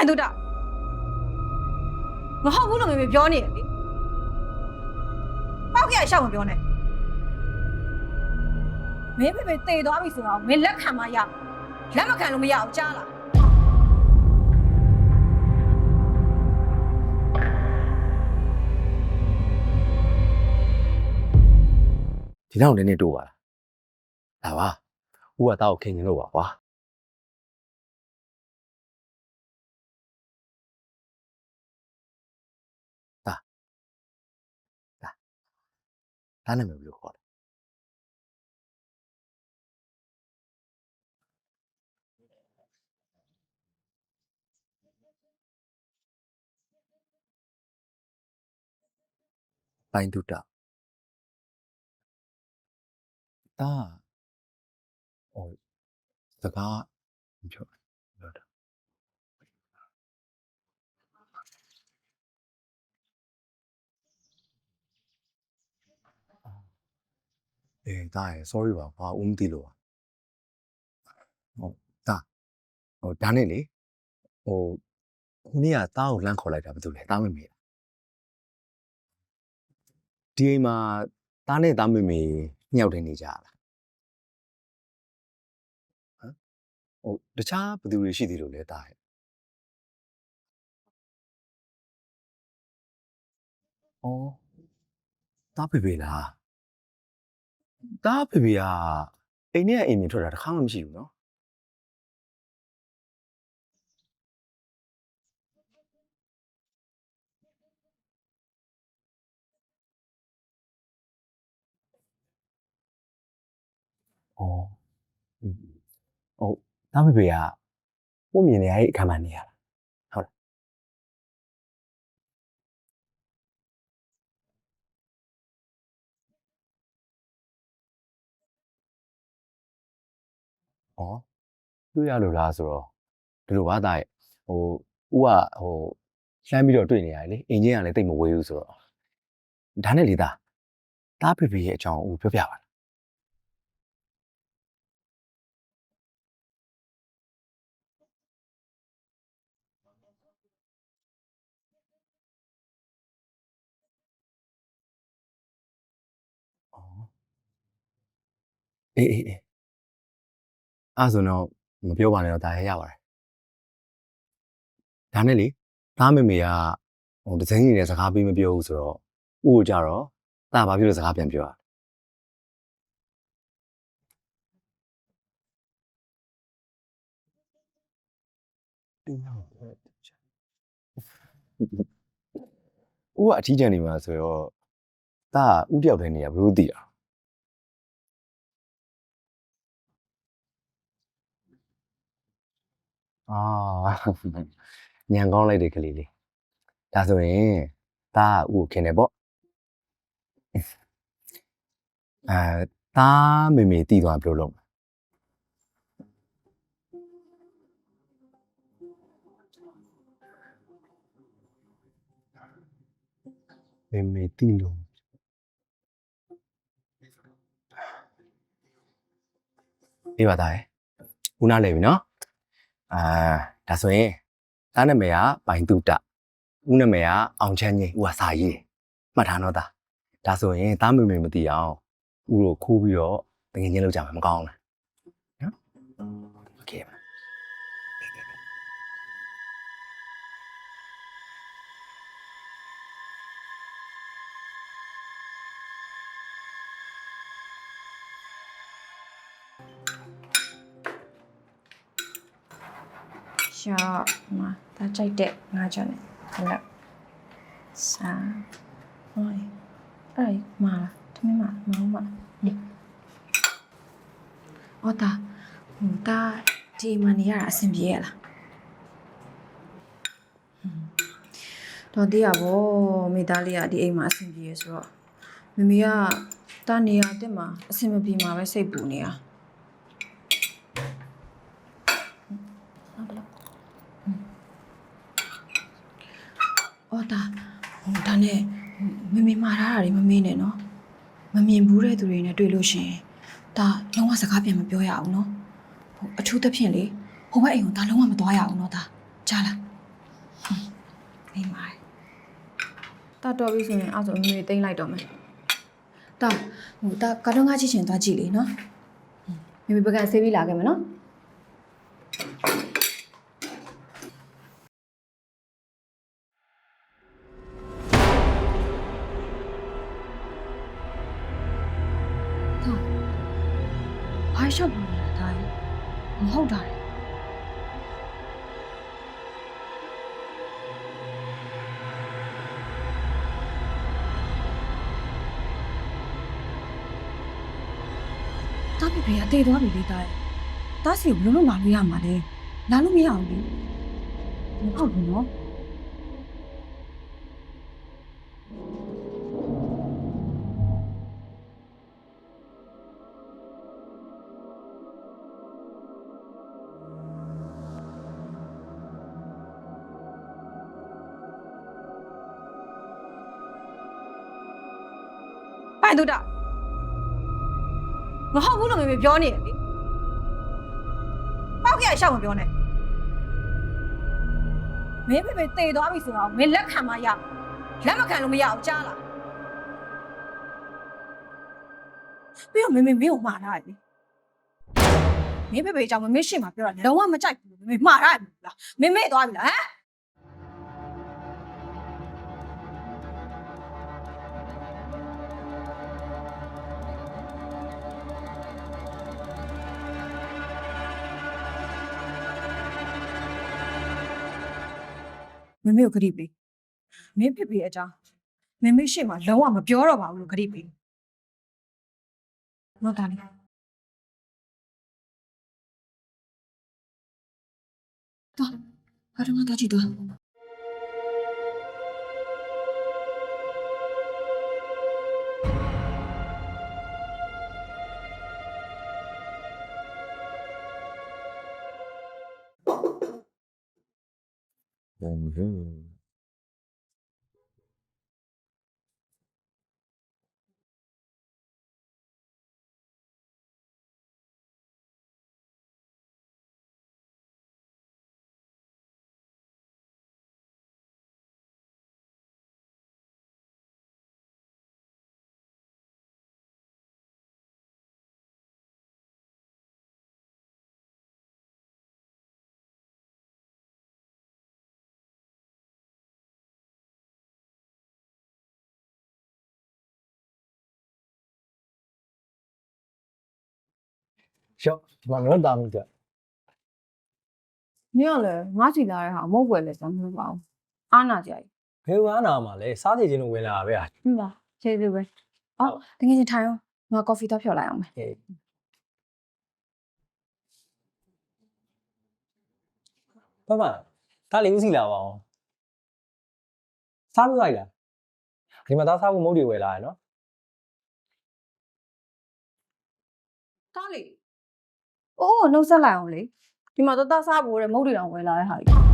ပိုင်တို့တာမဟုတ်ဘူးလို့မေမေပြောနေတယ်လေပောက်ကြရရှောက်မပြောနဲ့မင်းဖေဖေတေသွားပြီဆိုတော့မင်းလက်ခံမရလက်မခံလို့မရအောင်ကြားလားဒီတော့နည်းနည်းတိုးပါလားဒါပါဦးကတောက်ခင်နေလို့ပါကွာ ဒါနာမည်ဘယ်လိုခေါ်လဲပိုင်တုတ္တဒါဟိုစကားမပြောပြော အေးဒါရယ် sorry ပါဘာဦးမသိလို့ပါဟုတ်ဒါဟိုဒါနဲ့လေဟိုခုနေ့ကတားကိုလမ်းခေါ်လိုက်တာဘာလို့လဲတားမမေလားဒီအိမ်မှာတားနဲ့တားမေမေညှောက်တင်နေကြရလားဟမ်ဟိုတခြားဘယ်သူတွေရှိသေးလို့လဲတားရဲ့အော်တားဖေဖေလား တားဖေဖေကအိမ်နဲ့အိမ်မြင်ထွက်တာတစ်ခါမှမရှိဘူးနော်အော်ဟုတ်တားဖေဖေကကို့မြင်နေရတဲ့အခါမှနေရလားဟုတ် အော်တွေ့ရလို့လားဆိုတော့ဒီလိုပါတားရဲ့ဟိုဦးကဟိုလှမ်းပြီးတော့တွေ့နေရတယ်လေအင်ဂျင်ကလည်းတိတ်မဝေးဘူးဆိုတော့ဒါနဲ့လေသားတားဖေဖေရဲ့အကြောင်းဦးပြောပြပါလားอ๋อအေးအေး အေးအဲ့ဆိုတော့မပြောပါနဲ့တော့ဒါရရပါတယ်ဒါနဲ့လေသားမေမေကဟိုဒဇိုင်းကြီးနဲ့စကားပေးမပြောဘူးဆိုတော့ဥကိုကြတော့သားဘာဖြစ်လို့စကားပြန်ပြောရတင်းရောက်တယ်ဥကအထီးကျန်နေမှာဆိုတော့သားဥတယောက်တည်းနေရဘလို့သိတာ အာညံကောင်းလိုက်တဲ့ကလေးလေးဒါဆိုရင်ဒါကဥကိုခင်တယ်ပေါ့အဲဒါမေမေတည်သွားဘယ်လိုလုပ်မလဲမေမေတည်လို့ပြပါသားရယ်ဦးနာလဲပြီနော် အာဒါဆိုရင်သားနာမည်ကပိုင်တုတဦးနာမည်ကအောင်ချမ်းကြီးဦးကစာရေးတယ်မှတ်ထားတော့သားဒါဆိုရင်သားမေမေမသိအောင်ဦးကိုခိုးပြီးတော့တကယ်ချင်းလောက်ကြမှာမကောင်းလား ရှာမဒါကြိုက်တဲ့ငါးချက်နဲ့ခလက်စာဟိုအဲ့ဒါမာလားတမင်မမောင်းမဟောတာဟိုတာဒီမနေရတာအဆင်ပြေရလားတော့တည်းရဗောမိသားလေးကဒီအိမ်မှာအဆင်ပြေရဆိုတော့မမေကတာနေရတဲ့မှာအဆင်မပြေမှာပဲစိတ်ပူနေတာ။ တာဟိုဒါနဲ့မမေမာထားတာတွေမမေးနဲ့နော်မမြင်ဘူးတဲ့သူတွေနဲ့တွေ့လို့ရှိရင်ဒါလုံးဝစကားပြန်မပြောရအောင်နော်ဟိုအထူးသဖြင့်လေဟိုဘက်အိမ်ကိုဒါလုံးဝမသွားရအောင်နော်ဒါကြားလားနေပါတတ်တော်ပြီဆိုရင်အဲ့ဆိုအမေတိမ့်လိုက်တော့မယ်။တဟိုတကာတွန်းကားချစ်ချင်သွားကြည့်လေနော်။မိမိပကံဆေးပြီးလာခဲ့မယ်နော်။ ဘာရှော့ဘူးလဲဒါကြီးမဟုတ်တာလေတာပြပြရတည်သွားပြီလေတာရဲ့တာစီကိုဘယ်လိုလုပ်လာလို့ရမှာလဲလာလို့မရဘူးလေမဟုတ်ဘူးနော် ပိုင်တူတာမဟုတ်ဘူးလို့မေမေပြောနေတယ်လေပောက်ကြရရှောက်မပြောနဲ့မင်းဖေဖေတည်သွားပြီဆိုတော့မင်းလက်ခံမရလက်မခံလို့မရအောင်ကြားလားပြီးတော့မေမေမင်းကိုမှားထားတယ်လေမင်းဖေဖေအကြောင်းမမေရှင်းမှာပြောတာလုံးဝမကြိုက်ဘူးမေမေမှားထားတယ်လားမင်းမေ့သွားပြီလားဟမ် မမေကိုခရီးပေးမင်းဖြစ်ပြီးအကြောင်းမမေရှေ့မှာလုံးဝမပြောတော့ပါဘူးလို့ခရီးပေးဟုတ်တာလေတော့ဘာတော့တော့ကြည့်တော့ 嗯 ရှော့ဒီမှာတော့တာမိကြမင်းကလည်းငါစီလာတဲ့ဟာမဟုတ်ွယ်လဲစမ်းမလို့ပါဘူးအာနာကြကြီးဘယ်ဝါနာမှာလဲစားစီခြင်းလို့ဝင်လာတာပဲอ่ะဟုတ်ပါကျေးဇူးပဲအော်တကယ်ချင်းထိုင်အောင်ငါကော်ဖီတော့ဖြော်လိုက်အောင်မယ်ပပဒါလေးဦးစီလာပါအောင်စားပြီးလိုက်လားဒီမှာသားစားဖို့မုတ်တွေဝယ်လာရနော်တားလေ အိုးနှုတ်ဆက်လိုက်အောင်လေဒီမှာတော့တစားဖို့တဲ့မုတ်တွေတောင်ဝယ်လာတဲ့ဟာကြီး